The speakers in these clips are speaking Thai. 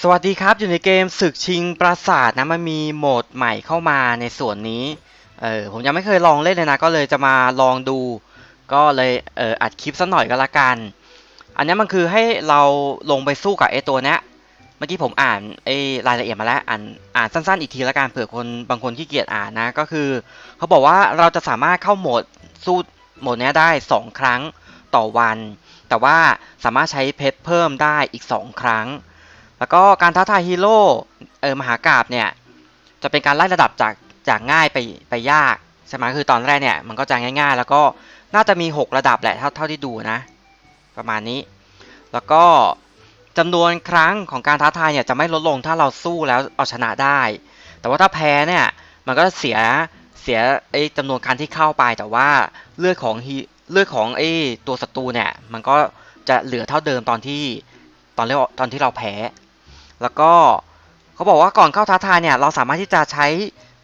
สวัสดีครับ อยู่ในเกมศึกชิงปราสาทนะมันมีโหมดใหม่เข้ามาในส่วนนี้เออผมยังไม่เคยลองเล่นเลยนะก็เลยจะมาลองดู ก็เลยเอออัดคลิปสักหน่อยก็แล้วกัน อันนี้มันคือให้เราลงไปสู้กับไอ้ตัวเนี้ยเมื่อกี้ผมอ่านไอรายละเอียดมาแล้วอ่านอ่านสั้นๆอีกทีละกันเผื่อคนบางคนขี้เกียจอ่านนะก็คือเขาบอกว่าเราจะสามารถเข้าโหมดสู้โหมดนี้ได้ 2 ครั้งต่อวัน แต่ว่าสามารถใช้เพชรเพิ่มได้อีก 2 ครั้ง แล้วก็การท้าทายฮีโร่เออมหากราบเนี่ยจะเป็นการไล่ระดับจากจากง่ายไปไปยากใช่ไหมคือตอนแรกเนี่ยมันก็จะง่าย ๆ แล้วก็น่าจะมี 6 ระดับแหละเท่าเท่าที่ดูนะ ประมาณนี้ แล้วก็จำนวนครั้งของการท้าทายเนี่ยจะไม่ลดลงถ้าเราสู้แล้วเอาชนะได้ แต่ว่าถ้าแพ้เนี่ยมันก็เสียเสียไอ้จำนวนครั้งที่เข้าไป แต่ว่าเลือดของฮีเลือดของไอ้ตัวศัตรูเนี่ยมันก็จะเหลือเท่าเดิมตอนที่ตอนเรียกว่าตอนที่เราแพ้ แล้วก็เขาบอกว่าก่อนเข้าท้าทายเนี่ยเราสามารถที่จะใช้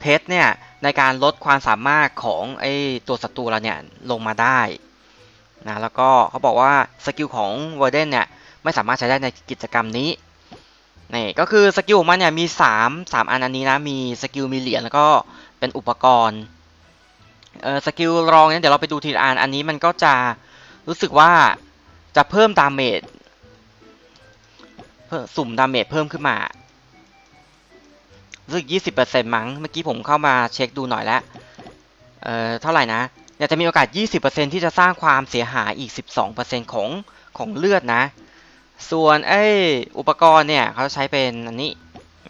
เพชรเนี่ยในการลดความสามารถของไอ้ตัวศัตรูเราเนี่ยลงมาได้นะแล้วก็เขาบอกว่าสกิลของเวอร์เดนเนี่ยไม่สามารถใช้ได้ในกิจกรรมนี้นี่ก็คือสกิลของมันเนี่ยมี 3 3 อันอันนี้นะมีสกิลมีเหรียญแล้วก็เป็นอุปกรณ์เออสกิลรองเนี่ยเดี๋ยวเราไปดูทีละอันอันนี้มันก็จะรู้สึกว่าจะเพิ่มดาเมจเพิ่ม สุ่มดาเมจเพิ่มขึ้นมารู้สึก20%มั้ง เมื่อกี้ผมเข้ามาเช็คดูหน่อยแล้ว เอ่อ เท่าไหร่นะอยากจะมีโอกาส 20%ที่จะสร้างความเสียหายอีก 12%ของของเลือดนะ ส่วนไอ้อุปกรณ์เนี่ยเขาใช้เป็นอันนี้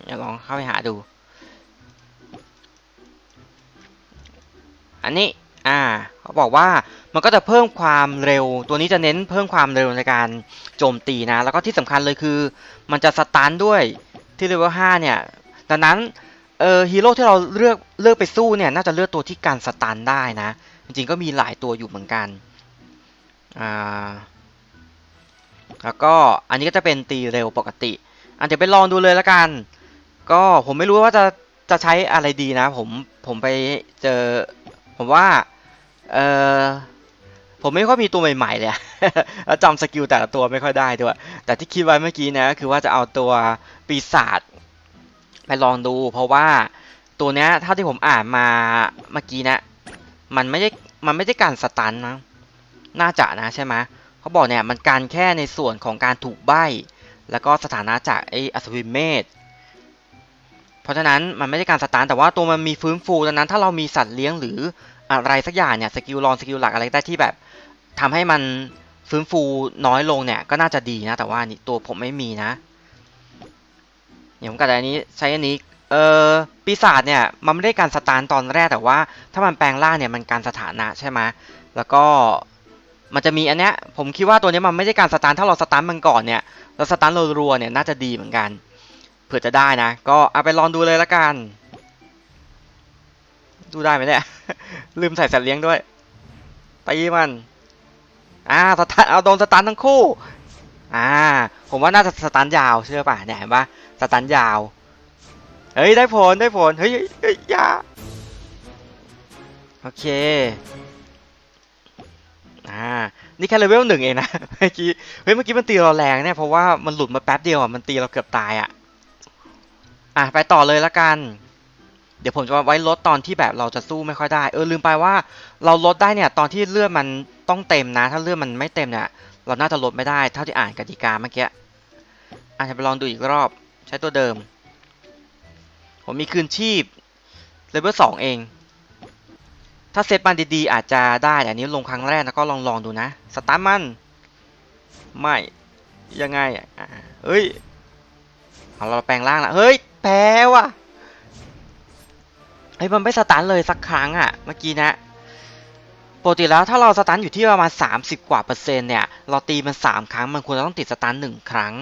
เดี๋ยวลองเข้าไปหาดู อันนี้ อ่าเขาบอกว่ามันก็จะเพิ่มความเร็ว ตัวนี้จะเน้นเพิ่มความเร็วในการโจมตีนะ แล้วก็ที่สำคัญเลยคือ มันจะสตันด้วยที่เลเวล5เนี่ย ดังนั้นเออฮีโร่ที่เราเลือกเลือกไปสู้เนี่ย น่าจะเลือกตัวที่การสตันได้นะ จริงๆก็มีหลายตัวอยู่เหมือนกันอ่าแล้วก็อันนี้ก็จะเป็นตีเร็วปกติอันเดี๋ยวไปลองดูเลยละกัน ก็ผมไม่รู้ว่าจะจะใช้อะไรดีนะ ผมผมไปเจอ ผมว่าเออผมไม่ค่อยมีตัวใหม่ๆเลยแล้วจำสกิลแต่ละตัวไม่ค่อยได้ด้วย แต่ที่คิดไว้เมื่อกี้นะคือว่าจะเอาตัวปีศาจไปลองดู เพราะว่าตัวเนี้ยเท่าที่ผมอ่านมาเมื่อกี้นะ มันไม่ได้มันไม่ได้การสตันนะน่าจะนะใช่ไหมเขาบอกเนี่ยมันการแค่ในส่วนของการถูกใบ แล้วก็สถานะจากไอ้อัศวินเมธ เพราะฉะนั้นมันไม่ได้การสตันแต่ว่าตัวมันมีฟื้นฟูดังนั้นถ้าเรามีสัตว์เลี้ยงหรืออะไรสักอย่างเนี่ยสกิลรองสกิลหลักอะไรได้ที่แบบทำให้มันฟื้นฟูน้อยลงเนี่ยก็น่าจะดีนะ แต่ว่านี่ตัวผมไม่มีนะเนี่ยผมกัดอันนี้ใช้อันนี้เออปีศาจเนี่ยมันไม่ได้การสตาร์ตอนแรกแต่ว่า ถ้ามันแปลงร่างเนี่ยมันการสถานะใช่ไหมแล้วก็มันจะมีอันเนี้ยผมคิดว่าตัวนี้มันไม่ได้การสตาร์ถ้าเราสตาร์มันก่อนเนี่ยเราสตาร์รัวๆเนี่ยน่าจะดีเหมือนกันเผื่อจะได้นะ ก็เอาไปลองดูเลยละกัน ดูได้ไหมเนี่ย ลืมใส่สัตว์เลี้ยงด้วยตีมัน อ่าสตาร์เอาโดนสตันทั้งคู่ อ่า ผมว่าน่าจะสตันยาวเชื่อป่ะเนี่ยเห็นปะสตันยาว เฮ้ยได้ผลได้ผล เฮ้ยเฮ้ยยอยาโอเค อ่า นี่แค่เลเวลหนึ่งเองนะ เมื่อกี้ เฮ้ย เมื่อกี้มันตีเราแรงเนี่ย เพราะว่ามันหลุดมาแป๊บเดียวอะ มันตีเราเกือบตายอะ อะไปต่อเลยละกัน เดี๋ยวผมจะไว้ลดตอนที่แบบเราจะสู้ไม่ค่อยได้ เออลืมไปว่าเราลดได้เนี่ยตอนที่เลือดมันต้องเต็มนะ ถ้าเลือดมันไม่เต็มเนี่ยเราน่าจะลดไม่ได้เท่าที่อ่านกติกาเมื่อกี้อาจจะไปลองดูอีกรอบใช้ตัวเดิม ผมมีคืนชีพเลเวลสองเอง ถ้าเซตมันดีๆอาจจะได้แต่อันนี้ลงครั้งแรกแล้วก็ลองลองดูนะ สตาร์มัน ไม่ ยังไงอะเฮ้ยเอาเราแปลงร่างละเฮ้ย แพ้ว่ะเฮ้มันไม่สตันเลยสักครั้งอะเมื่อกี้นะปกติแล้วถ้าเราสตันอยู่ที่ประมาณ 30 กว่าเปอร์เซ็นต์เนี่ย เราตีมัน 3 ครั้งมันควรจะต้องติดสตันหนึ่งครั้ง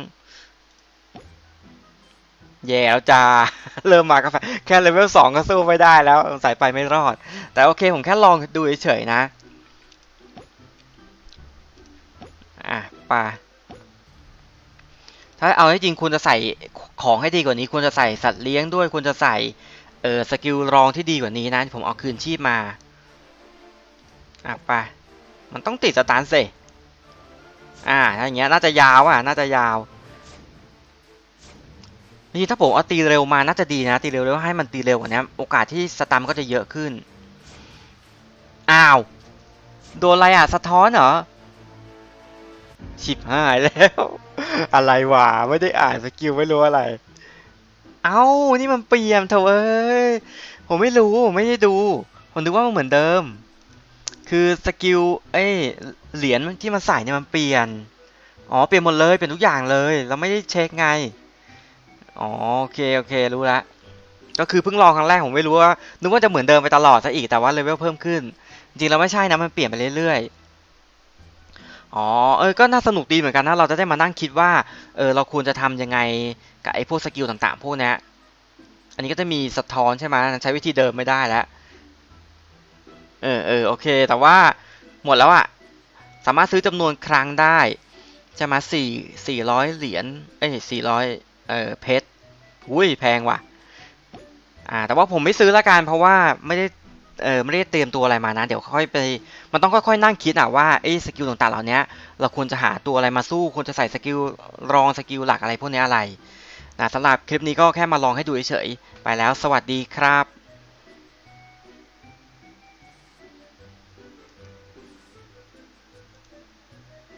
แย่แล้วจ้า เริ่มมาก็แฟแค่เลเวล2ก็สู้ไม่ได้แล้วสายไปไม่รอด แต่โอเคผมแค่ลองดูเฉยๆนะ อะไปา ถ้าเอาให้จริงควรจะใส่ของให้ดีกว่านี้ควรจะใส่สัตว์เลี้ยงด้วยควรจะใส่เออสกิลรองที่ดีกว่านี้นะผมเอาคืนชีพมาอะไปมันต้องติดสตาร์ทสิอ่าถ้าอย่างเงี้ยน่าจะยาวอะน่าจะยาวนี่ถ้าผมเอาตีเร็วมาน่าจะดีนะตีเร็วแล้วให้มันตีเร็วกว่านี้โอกาสที่สตัมก็จะเยอะขึ้นอ้าวโดนอะไรอะสะท้อนเหรอชิบหายแล้ว อะไรวะไม่ได้อ่านสกิลไม่รู้อะไร เอ้า นี่มันเปลี่ยนเถอะเอ้ย ผมไม่รู้ผมไม่ได้ดู ผมนึกว่ามันเหมือนเดิม คือสกิลเอ้ยเหรียญที่มันใส่เนี่ยมันเปลี่ยน อ๋อ เปลี่ยนหมดเลย เปลี่ยนทุกอย่างเลย เราไม่ได้เช็คไง อ๋อ โอเค โอเค รู้ละ ก็คือเพิ่งลองครั้งแรกผมไม่รู้ว่า นึกว่าจะเหมือนเดิมไปตลอดซะอีก แต่ว่าเลเวลเพิ่มขึ้น จริงแล้วไม่ใช่นะ มันเปลี่ยนไปเรื่อยๆ อ๋อเออก็น่าสนุกดีเหมือนกันนะเราจะได้มานั่งคิดว่าเออเราควรจะทำยังไงกับไอ้พวกสกิลต่างๆพวกนี้อันนี้ก็จะมีสะท้อนใช่ไหมใช้วิธีเดิมไม่ได้แล้วเออเออโอเค แต่ว่าหมดแล้วอะสามารถซื้อจำนวนครั้งได้ใช่ไหมสี่สี่ร้อยเหรียญเอ้ยสี่ร้อยเออเพชรอุ้ยแพงว่ะอ่าแต่ว่าผมไม่ซื้อละกันเพราะว่าไม่ได้ เออไม่ได้เตรียมตัวอะไรมานะ เดี๋ยวค่อยไป มันต้องค่อยๆนั่งคิดอะว่าไอ้สกิลต่างๆเหล่านี้เราควรจะหาตัวอะไรมาสู้ควรจะใส่สกิลรองสกิลหลักอะไรพวกนี้อะไรนะสำหรับคลิปนี้ก็แค่มาลองให้ดูเฉยๆไปแล้วสวัสดีครับ